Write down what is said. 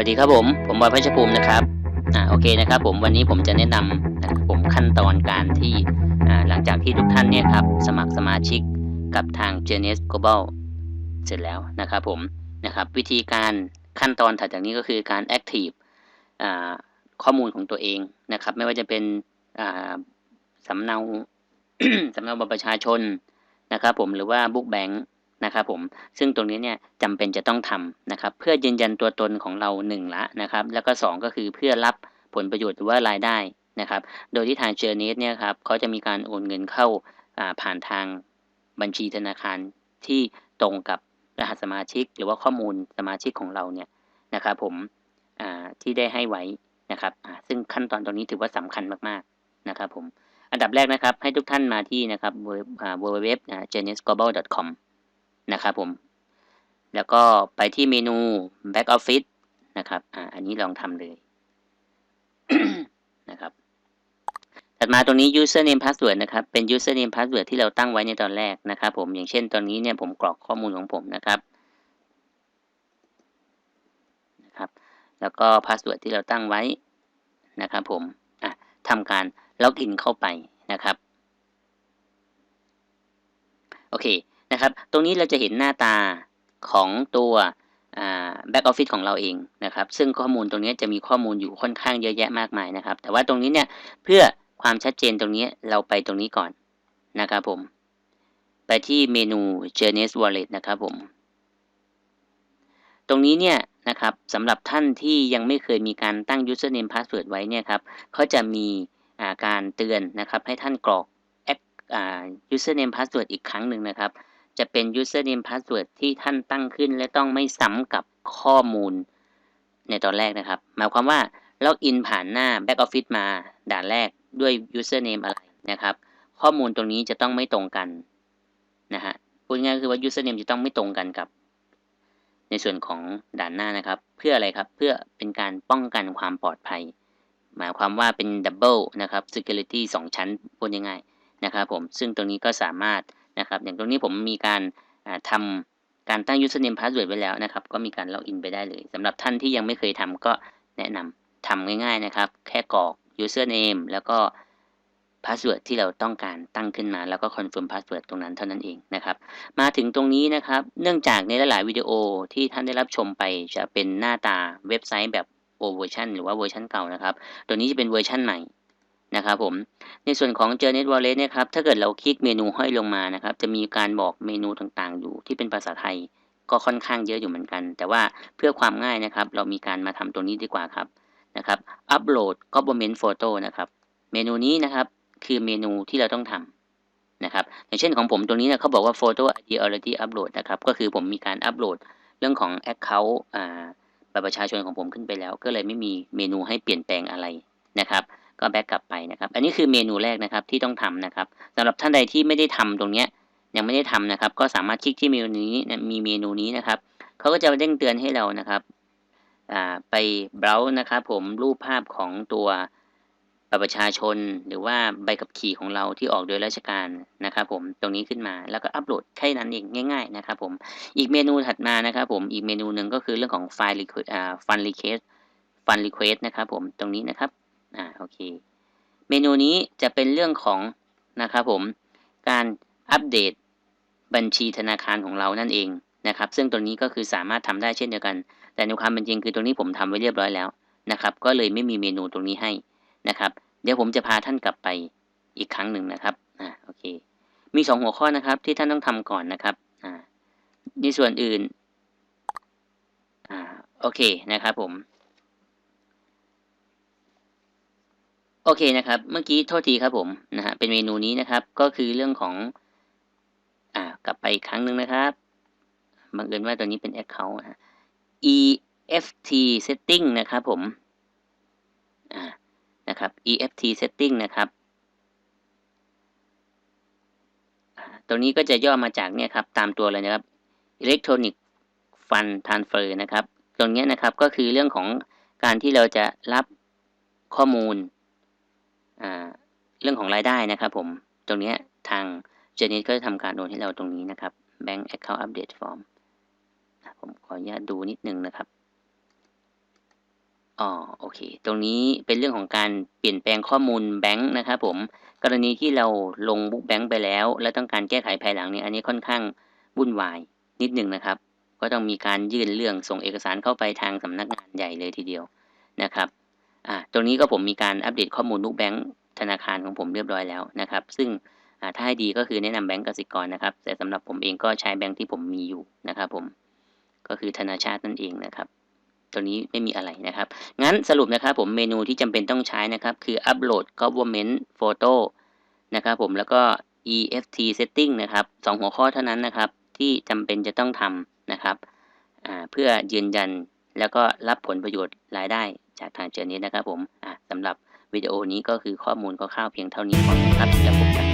วัสดีครับผม ผมบอยพัชภูมินะครับ อ่า โอเคนะครับผม วันนี้ผมจะแนะนำนะครับผมขั้นตอนการที่ อ่า หลังจากที่ทุกท่านเนี่ยครับ สมัครสมาชิกกับทาง j e n e s Global เสร็จแล้วนะครับผม นะครับ วิธีการขั้นตอนถัดจากนี้ก็คือการ Active อ่า ข้อมูลของตัวเองนะครับ ไม่ว่าจะเป็น อ่าสำเนาสำเนาบัตรประชาชนนะครับผม หรือว่า Book Bank นะครับผมซึ่งตรงนี้เนี่ยจำเป็นจะต้องทำนะครับเพื่อยืนยันตัวตนของเราหนึ่งละนะครับแล้วก็สองก็คือเพื่อรับผลประโยชน์หรือว่ารายได้นะครับโดยที่ทางเจอร์เนสเนี่ยครับเขาจะมีการโอนเงินเข้าผ่านทางบัญชีธนาคารที่ตรงกับรหัสสมาชิก หรือว่าข้อมูลสมาชิกของเราเนี่ยนะครับผมที่ได้ให้ไว้นะครับซึ่งขั้นตอนตรงนี้ถือว่าสำคัญมากๆนะครับผมอันดับแรกนะครับให้ทุกท่านมาที่นะครับ www.genesglobal.com นะครับผม แล้วก็ไปที่เมนู Back Office นะครับ อ่า อันนี้ลองทำเลยนะครับ ถัดมาตรงนี้ username password นะครับ เป็น username password ที่เราตั้งไว้ในตอนแรกนะครับ ผม อย่างเช่นตอนนี้เนี่ยผมกรอกข้อมูลของผมนะครับนะครับ แล้วก็ password ที่เราตั้งไว้นะครับ ผม อะทำการล็อกอินเข้าไปนะครับ โอเค นะครับ ตรงนี้เราจะเห็นหน้าตาของตัวแบ็กออฟฟิศของเราเองนะครับ ซึ่งข้อมูลตรงนี้จะมีข้อมูลอยู่ค่อนข้างเยอะแยะมากมายนะครับ แต่ว่าตรงนี้เนี่ยเพื่อความชัดเจนตรงนี้เราไปตรงนี้ก่อนนะครับผม ไปที่เมนู journey Wallet นะครับผม ตรงนี้เนี่ยนะครับสำหรับท่านที่ยังไม่เคยมีการตั้ง username password ไว้เนี่ยครับเขาจะมีการเตือนนะครับให้ท่านกรอก username password อีกครั้งหนึ่งนะครับ จะเป็น username password ที่ท่านตั้งขึ้น และต้องไม่ซ้ำกับข้อมูล ในตอนแรกนะครับ หมายความว่าล็อกอินผ่านหน้า back office มาด่านแรกด้วย username อะไรนะครับ ข้อมูลตรงนี้จะต้องไม่ตรงกันนะฮะพูดง่ายคือว่า username จะต้องไม่ตรงกันกับ ในส่วนของด่านหน้านะครับ เพื่ออะไรครับ เพื่อเป็นการป้องกันความปลอดภัย หมายความว่าเป็น double นะครับ security 2 ชั้นพูดง่ายๆนะครับผม ซึ่งตรงนี้ก็สามารถ นะครับ อย่างตรงนี้ผมมีการทำการตั้ง username password ไว้แล้วนะครับ ก็มีการล็อกอินไปได้เลยสำหรับท่านที่ยังไม่เคยทำก็แนะนำทำง่าย ๆนะครับ แค่กรอก username แล้วก็ password ที่เราต้องการตั้งขึ้นมา แล้วก็ confirm password ตรงนั้นเท่านั้นเองนะครับ มาถึงตรงนี้นะครับ เนื่องจากในหลายๆวิดีโอที่ท่านได้รับชมไปจะเป็นหน้าตาเว็บไซต์แบบ old version หรือว่าเวอร์ชันเก่านะครับ ตัวนี้จะเป็นเวอร์ชันใหม่ นะครับผม ในส่วนของ Journey Wallet เนี่ยครับ ถ้าเกิดเราคลิกเมนูห้อยลงมานะครับ จะมีการบอกเมนูต่างๆ อยู่ที่เป็นภาษาไทยก็ค่อนข้างเยอะอยู่เหมือนกัน แต่ว่าเพื่อความง่ายนะครับ เรามีการมาทำตัวนี้ดีกว่าครับนะครับ Upload Government Photo นะครับ เมนูนี้นะครับคือเมนูที่เราต้องทำนะครับ อย่างเช่นของผมตรงนี้เนี่ยเขาบอกว่า Photo ID already upload นะครับ ก็คือผมมีการอัปโหลดเรื่องของ Account อ่าบัตรประชาชนของผมขึ้นไปแล้ว ก็เลยไม่มีเมนูให้เปลี่ยนแปลงอะไรนะครับ ก็แบ็กกลับไปนะครับ อันนี้คือเมนูแรกนะครับที่ต้องทำนะครับสำหรับท่านใดที่ไม่ได้ทำตรงเนี้ยยังไม่ได้ทำนะครับ ก็สามารถคลิกที่เมนูนี้มีเมนูนี้นะครับเขาก็จะเด้งเตือนให้เรานะครับไปเบราว์นะครับผมรูปภาพของตัวบัตรประชาชน หรือว่าใบขับขี่ของเราที่ออกโดยราชการนะครับผมตรงนี้ขึ้นมาแล้วก็อัปโหลดแค่นั้นเองง่าย ๆ นะครับผมอีกเมนูถัดมานะครับผมอีกเมนูหนึ่งก็คือเรื่องของไฟล์รีเควสฟันรีเควสฟันรีเควสนะครับผมตรงนี้นะครับ อ่าโอเค เมนูนี้จะเป็นเรื่องของนะครับผมการอัปเดตบัญชีธนาคารของเรานั่นเองนะครับ ซึ่งตัวนี้ก็คือสามารถทำได้เช่นเดียวกัน แต่ในความเป็นจริงคือตรงนี้ผมทำไว้เรียบร้อยแล้วนะครับ ก็เลยไม่มีเมนูตรงนี้ให้นะครับ เดี๋ยวผมจะพาท่านกลับไปอีกครั้งหนึ่งนะครับอ่าโอเค มี 2 หัวข้อนะครับที่ท่านต้องทำก่อนนะครับอ่าในส่วนอื่นอ่าโอเคนะครับผม โอเคนะครับ เมื่อกี้โทษทีครับผมนะฮะเป็นเมนูนี้นะครับ ก็คือเรื่องของ อ่ากลับไปอีกครั้งหนึ่งนะครับบังเอิญว่าตัวนี้เป็น Account นะ EFT setting นะครับผมอ่านะครับ EFT setting นะครับตรงนี้ก็จะย่อมาจากเนี่ยครับตามตัวเลยนะครับ Electronic Fund Transfer นะครับ ตรงนี้นะครับก็คือเรื่องของการที่เราจะรับข้อมูล เรื่องของรายได้นะครับผม ตรงนี้ทางเจนิสก็จะทำการโอนให้เราตรงนี้นะครับ Bank Account Update Form ผมขออนุญาตดูนิดนึงนะครับอ๋อโอเค ตรงนี้เป็นเรื่องของการเปลี่ยนแปลงข้อมูลแบงก์นะครับผม กรณีที่เราลงบุ๊กแบงก์ไปแล้ว แล้วต้องการแก้ไขภายหลังเนี่ย อันนี้ค่อนข้างวุ่นวายนิดหนึ่งนะครับ ก็ต้องมีการยื่นเรื่องส่งเอกสารเข้าไปทางสำนักงานใหญ่เลยทีเดียวนะครับ อ่า ตรงนี้ก็ผมมีการอัปเดตข้อมูลบุ๊กแบงก์ ธนาคารของผมเรียบร้อยแล้วนะครับ ซึ่งถ้าให้ดีก็คือแนะนำแบงก์กสิกรนะครับ แต่สำหรับผมเองก็ใช้แบงก์ที่ผมมีอยู่นะครับผมก็คือธนาชาตินั่นเองนะครับ ตัวนี้ไม่มีอะไรนะครับ งั้นสรุปนะครับผมเมนูที่จำเป็นต้องใช้นะครับ คือ upload government photo นะครับผมแล้วก็ EFT setting นะครับสองหัวข้อเท่านั้นนะครับ ที่จำเป็นจะต้องทำนะครับเพื่อยืนยันแล้วก็รับผลประโยชน์รายได้จากทางเจอนี้นะครับผมอ่าสำหรับ วิดีโอนี้ก็คือข้อมูลคร่าวๆเพียงเท่านี้ก่อนนะครับแล้วพบกัน